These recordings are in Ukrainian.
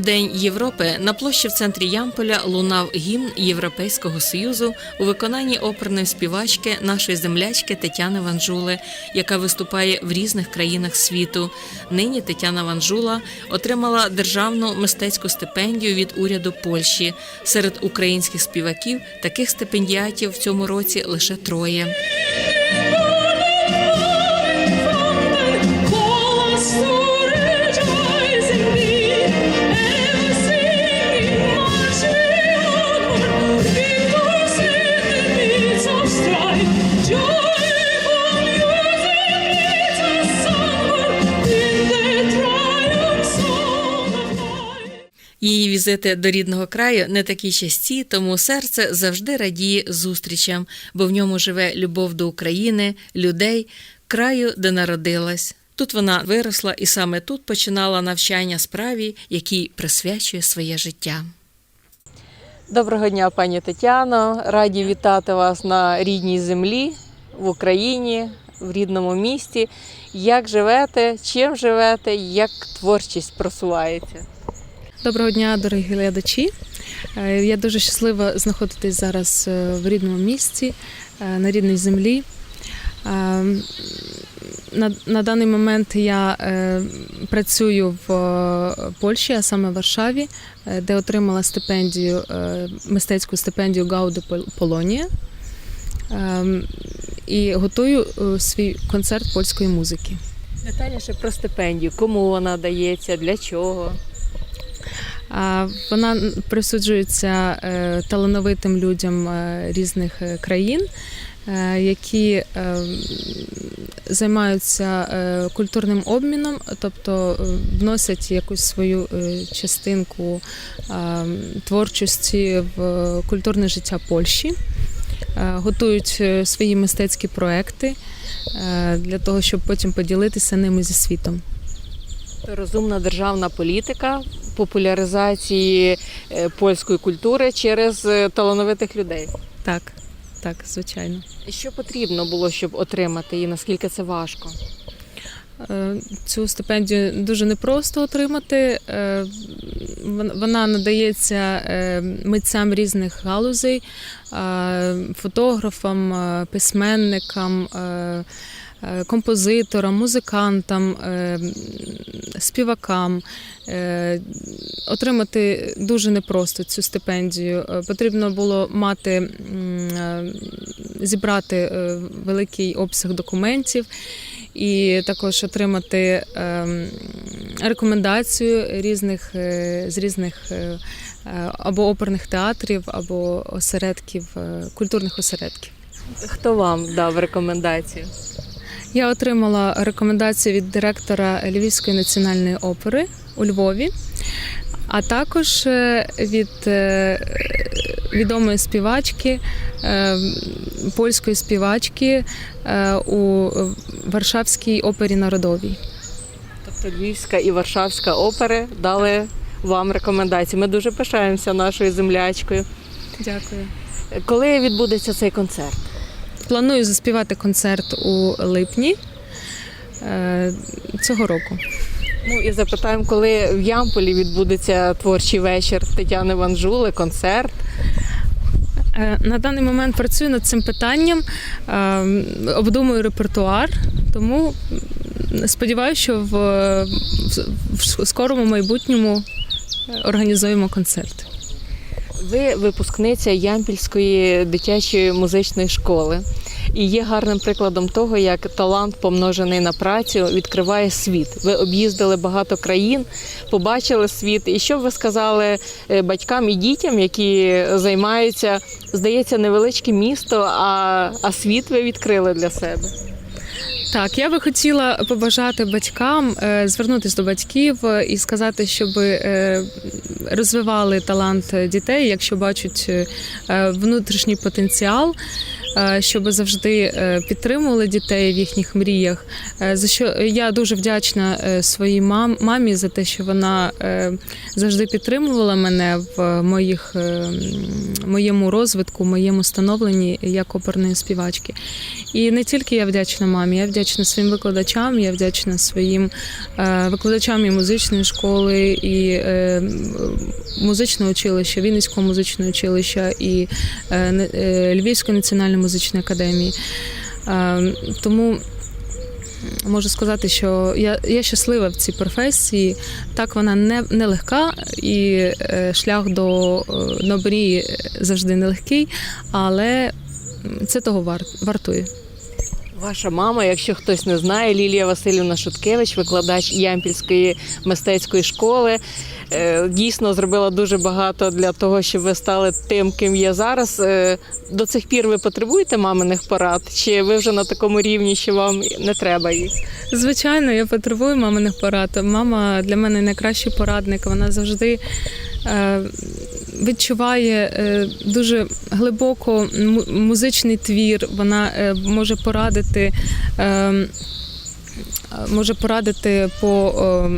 День Європи на площі в центрі Ямполя лунав гімн Європейського союзу у виконанні оперної співачки нашої землячки Тетяни Ванжули, яка виступає в різних країнах світу. Нині Тетяна Ванжула отримала державну мистецьку стипендію від уряду Польщі. Серед українських співаків таких стипендіатів в цьому році лише троє. Візити до рідного краю не такі часті, тому серце завжди радіє зустрічам, бо в ньому живе любов до України, людей, краю, де народилась. Тут вона виросла і саме тут починала навчання справі, якій присвячує своє життя. Доброго дня, пані Тетяно. Раді вітати вас на рідній землі в Україні, в рідному місті. Як живете, чим живете, як творчість просувається? Доброго дня, дорогі глядачі. Е, Я дуже щаслива знаходитись зараз е, в рідному місці, е, на рідній землі. На, на даний момент я працюю в Польщі, а саме в Варшаві, де отримала стипендію, мистецьку стипендію Гауди Пол- Полонія. Е, І готую свій концерт польської музики. Детальніше про стипендію. Кому вона дається, для чого? Вона присуджується е, талановитим людям е, різних е, країн, які займаються культурним обміном, тобто вносять якусь свою частинку творчості в культурне життя Польщі, готують свої мистецькі проекти для того, щоб потім поділитися ними зі світом. Розумна державна політика популяризації е, польської культури через е, талановитих людей. Так, так, звичайно. Що потрібно було, щоб отримати і наскільки це важко? Е, Цю стипендію дуже непросто отримати. Вона надається митцям різних галузей, фотографам, письменникам, композиторам, музикантам, е, співакам. Е, Отримати дуже непросто цю стипендію. Е, Потрібно було мати е, зібрати е, великий обсяг документів і також отримати рекомендацію різних е, з різних е, е, або оперних театрів, або осередків, е, культурних осередків. Хто вам дав рекомендацію? Я отримала рекомендацію від директора Львівської національної опери у Львові, а також е, від е, відомої співачки, е, польської співачки у Варшавській опері народовій. Тобто Львівська і Варшавська опери дали вам рекомендації. Ми дуже пишаємося нашою землячкою. Дякую. Коли відбудеться цей концерт? Планую заспівати концерт у липні е, цього року. Ну і запитаємо, коли в Ямполі відбудеться творчий вечір Тетяни Ванжули, концерт. Е, На даний момент працюю над цим питанням, е, обдумую репертуар, тому сподіваюся, що в, скорому майбутньому організуємо концерт. Ви випускниця Ямпільської дитячої музичної школи і є гарним прикладом того, як талант, помножений на працю, відкриває світ. Ви об'їздили багато країн, побачили світ. І що б ви сказали е, батькам і дітям, які займаються, здається, невеличке місто, а, а світ ви відкрили для себе? Так, я би хотіла побажати батькам звернутись звернутися до батьків е, і сказати, щоб е, розвивали талант дітей, якщо бачать е, внутрішній потенціал. Е, щоб завжди е, підтримували дітей в їхніх мріях. Е, За що я дуже вдячна своїй мам, мамі за те, що вона завжди підтримувала мене в моїх, моєму розвитку, моєму становленні як оперної співачки. І не тільки я вдячна мамі, я вдячна своїм викладачам, я вдячна своїм викладачам і музичної школи, і музичного училища, Вінницького музичного училища і Львівської національної музичної академії. Е, Тому можу сказати, що я, я щаслива в цій професії. Так, вона не, не легка, і е, шлях до, е, мрії завжди нелегкий, але це того вар, вартує. Ваша мама, якщо хтось не знає, Лілія Васильівна Шуткевич, викладач Ямпільської мистецької школи, е, дійсно зробила дуже багато для того, щоб ви стали тим, ким є зараз. Е, До цих пір ви потребуєте маминих порад? Чи ви вже на такому рівні, що вам не треба їх? Звичайно, я потребую маминих порад. Мама для мене найкращий порадник. Вона завжди е, відчуває е, дуже глибоко музичний твір. Вона е, може порадити. Е, може порадити по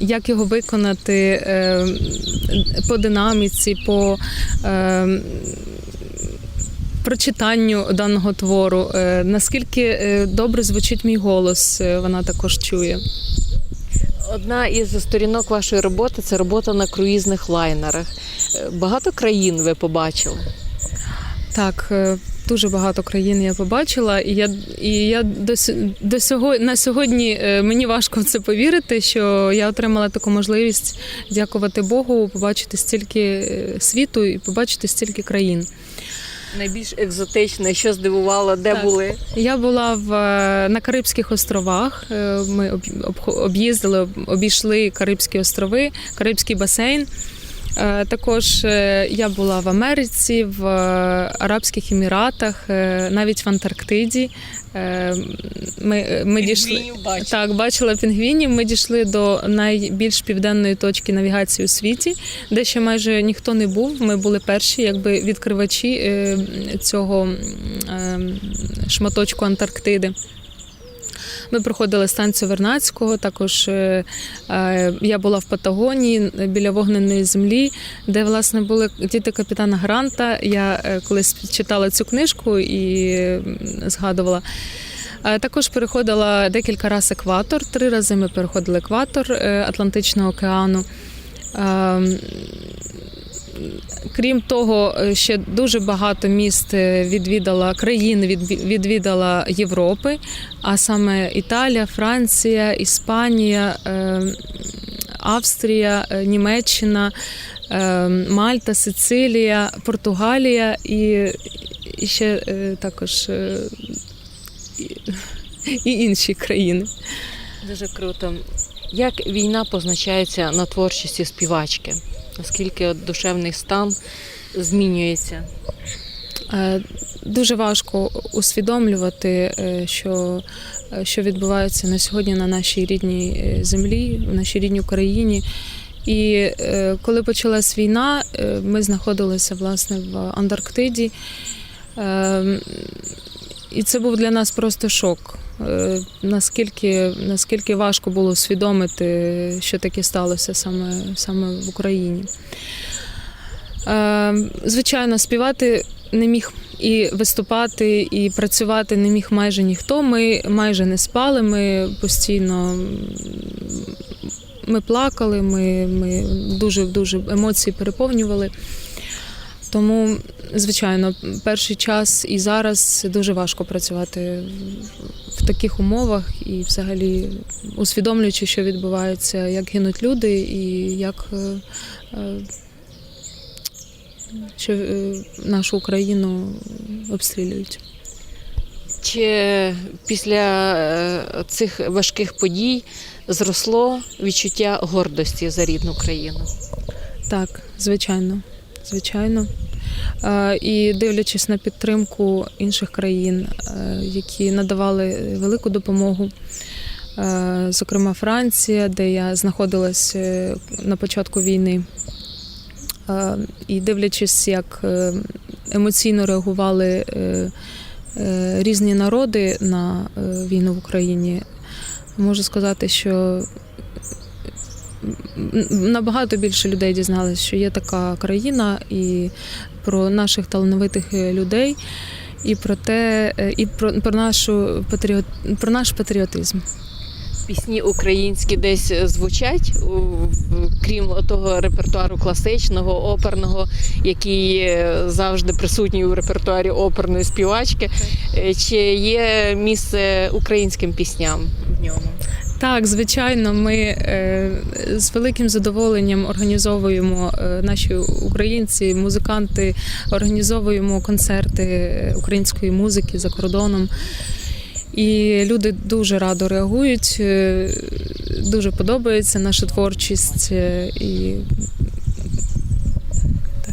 як його виконати по динаміці, по прочитанню даного твору. Наскільки добре звучить мій голос, вона також чує. Одна із сторінок вашої роботи це робота на круїзних лайнерах. Е, Багато країн ви побачили. Так, е, дуже багато країн я побачила, і я, і я до, до сього, на сьогодні е, мені важко в це повірити, що я отримала таку можливість дякувати Богу, побачити стільки світу і побачити стільки країн. Найбільш екзотичне, що здивувало, де Так. були? Я була в, е, на Карибських островах. Е, Ми об- об'їздили, обійшли Карибські острови, Карибський басейн. Е, Також е, я була в Америці, в е, Арабських Еміратах, навіть в Антарктиді. Ми, ми дійшли. бачили. Так, бачила пінгвінів. Ми дійшли до найбільш південної точки навігації у світі, де ще майже ніхто не був. Ми були перші, якби відкривачі цього шматочку Антарктиди. Ми проходили станцію Вернадського. Також е, е, я була в Патагонії біля вогненої землі, де власне були діти капітана Гранта. Я е, колись читала цю книжку і згадувала. Також переходила декілька разів екватор. Три рази ми переходили екватор Атлантичного океану. Ем, Крім того, е, ще дуже багато міст е, відвідала країн, відві- відвідала Європи, а саме Італія, Франція, Іспанія, е, Австрія, е, Німеччина, е, Мальта, Сицилія, Португалія і, ще також і інші країни. Дуже круто. Як війна позначається на творчості співачки? Наскільки душевний стан змінюється? Е, Дуже важко усвідомлювати, е, що, е, що відбувається на сьогодні на нашій рідній землі, в нашій рідній Україні. І коли почалась війна, ми знаходилися власне в Антарктиді. Е, І це був для нас просто шок. Е, Наскільки, наскільки важко було усвідомити, що таке сталося саме, саме в Україні. Е, Звичайно, співати не міг і виступати, і працювати не міг майже ніхто. Ми майже не спали. Ми постійно ми плакали, ми, ми дуже дуже емоції переповнювали. Тому, звичайно, перший час і зараз дуже важко працювати в таких умовах і, взагалі, усвідомлюючи, що відбувається, як гинуть люди, і як е, е, що е, нашу Україну обстрілюють. Чи після цих важких подій зросло відчуття гордості за рідну країну? Так, звичайно, звичайно. Е, І дивлячись на підтримку інших країн, е, які надавали велику допомогу, е, зокрема Франція, де я знаходилась е, на початку війни. І дивлячись, як емоційно реагували різні народи на війну в Україні. Можу сказати, що набагато більше людей дізналися, що є така країна, і про наших талановитих е, людей, і про те, е, і про, про нашу патріот, про наш патріотизм. Пісні українські десь звучать, крім того репертуару класичного, оперного, який е, завжди присутній у репертуарі оперної співачки. Е, Чи є місце українським пісням в ньому? Так, звичайно, ми е, з великим задоволенням організовуємо е, наші українці, музиканти, організовуємо концерти е, української музики за кордоном. І люди дуже радо реагують, дуже подобається наша творчість. І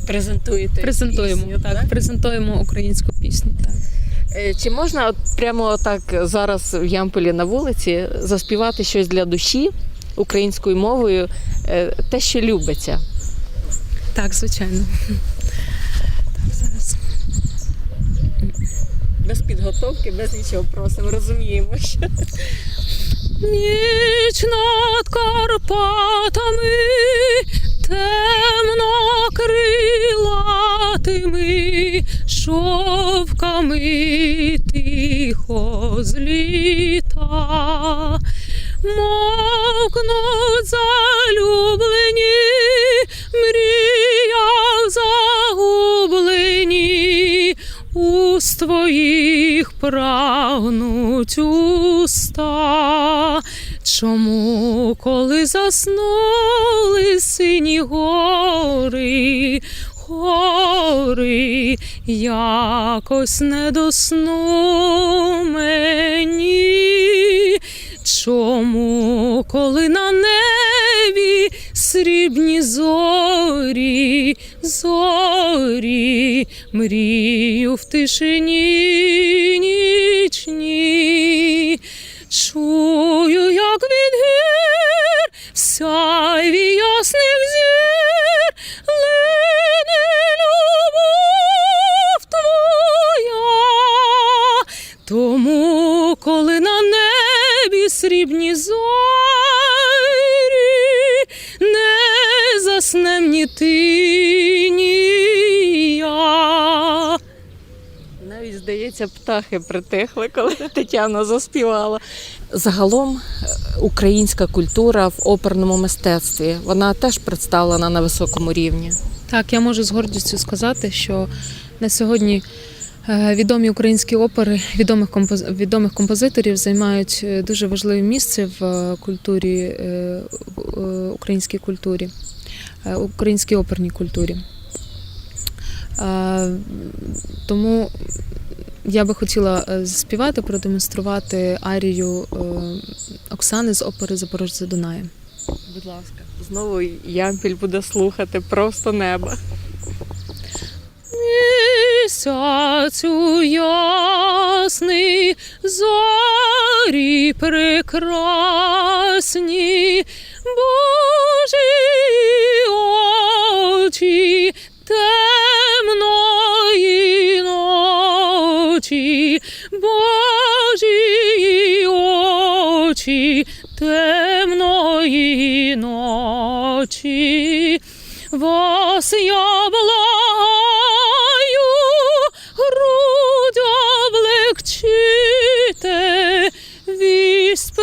Презентуєте презентуємо пісню, так, презентуємо українську пісню. Так. Е, Чи можна от прямо так зараз в Ямполі на вулиці заспівати щось для душі українською мовою, е, те, що любиться? так, звичайно. Так, зараз. Без підготовки, без нічого просимо, розуміємо, що Ніч над Карпатами Чому, коли заснули сині гори, гори, якось не досну мені? Чому, коли на небі срібні зорі, зорі, мрію в тишині ні ти, ні я. навіть здається, птахи притихли, коли Тетяна заспівала. Загалом е, українська культура в оперному мистецтві вона теж представлена на високому рівні. Так, я можу з гордістю сказати, що на сьогодні е, відомі українські опери відомих композ... відомих композиторів займають е, дуже важливе місце в культурі в, українській культурі, українській оперній культурі. Е, Тому я би хотіла е, заспівати, продемонструвати арію е, Оксани з опери Запорожця Дунаєм. Будь ласка, знову Ямпіль буде слухати просто неба. Місяцю ясний, зорі прекрасні, Божі темної ночі, Божі очі темної ночі. Вас я благаю, грудь облегчите, вість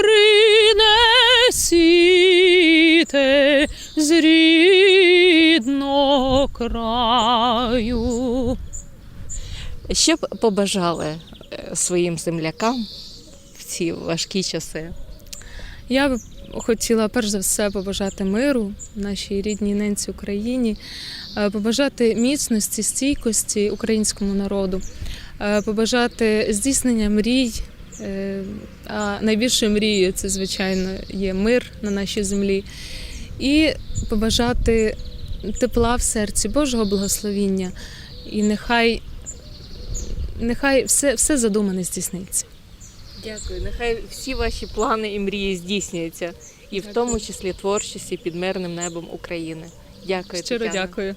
принесіте з рідного краю. Що б побажали е, своїм землякам в ці важкі часи? Я б хотіла перш за все побажати миру нашій рідній ненці Україні, е, побажати міцності, стійкості українському народу, е, побажати здійснення мрій. А найбільшою мрією це, звичайно, є мир на нашій землі. І побажати тепла в серці, Божого благословіння. І нехай, нехай все, все задумане здійсниться. Дякую. Нехай всі ваші плани і мрії здійснюються, і в тому числі творчості під мирним небом України. Дякую. Щиро Тетяна. дякую.